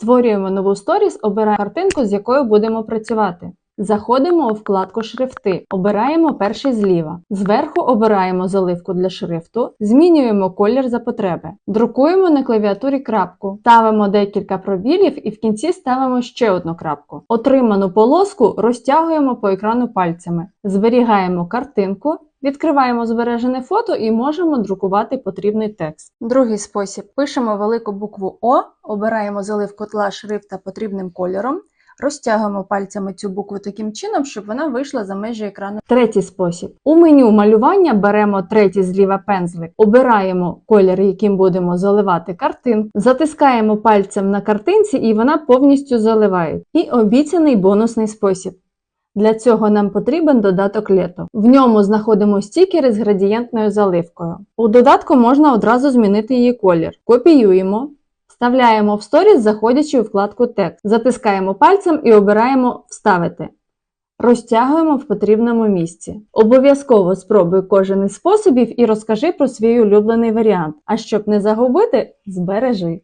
Створюємо нову сторіс, обираємо картинку, з якою будемо працювати. Заходимо у вкладку Шрифти, обираємо перший зліва. Зверху обираємо заливку для шрифту, змінюємо колір за потреби. Друкуємо на клавіатурі крапку, ставимо декілька пробілів і в кінці ставимо ще одну крапку. Отриману полоску розтягуємо по екрану пальцями, зберігаємо картинку. Відкриваємо збережене фото і можемо друкувати потрібний текст. Другий спосіб: пишемо велику букву О, обираємо заливку тла шрифта потрібним кольором, розтягуємо пальцями цю букву таким чином, щоб вона вийшла за межі екрану. Третій спосіб: у меню малювання беремо третій зліва пензлик, обираємо колір, яким будемо заливати картинку, затискаємо пальцем на картинці, і вона повністю заливає. І обіцяний бонусний спосіб. Для цього нам потрібен додаток лето. В ньому знаходимо стікери з градієнтною заливкою. У додатку можна одразу змінити її колір. Копіюємо, вставляємо в сторіс, заходячи у вкладку Текст, затискаємо пальцем і обираємо Вставити. Розтягуємо в потрібному місці. Обов'язково спробуй кожен із способів і розкажи про свій улюблений варіант. А щоб не загубити, збережи.